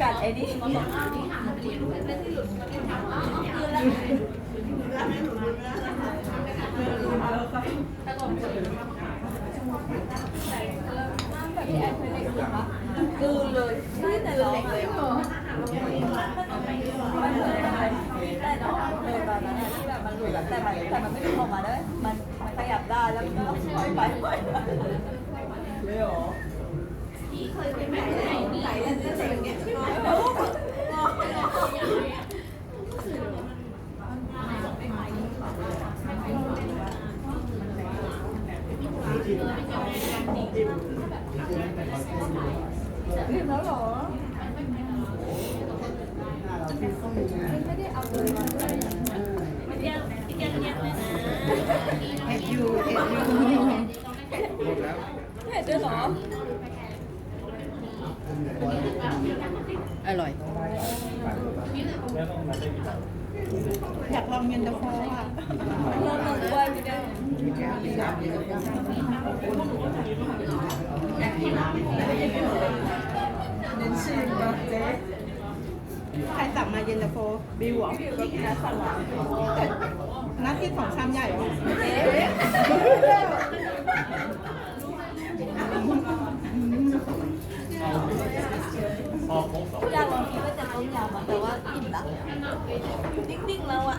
กัดไอ้นี่คือเลยใช่แต่ร้องเลยเหรอมันเหมือนอะไรแต่น้องเออตอนนั้นที่แบบมันหลุดแต่มันแต่มันไม่หลุดออกมาได้มันมันขยับได้แล้วมันก็ปล่อยไปปล่อยไปเลยเหรอรีบแล้วเหรอเห็ดอยู่เห็ดอยู่เห็นด้วยเหรออร่อย อยากลองเย็นตาโฟอะ เริ่มลงด้วยพี่เด้ง เน้นชิมแบบเจ๊ใครสั่งมาเย็นตาโฟบิวเหรอก็กินน้ำสั่งหวานหน้าที่ของชามใหญ่เหรอเอ๊ะอยากลองกินก๋วยเตี๋ยวต้มยำอะแต่ว่าอิ่มละนิ่งๆแล้วอะ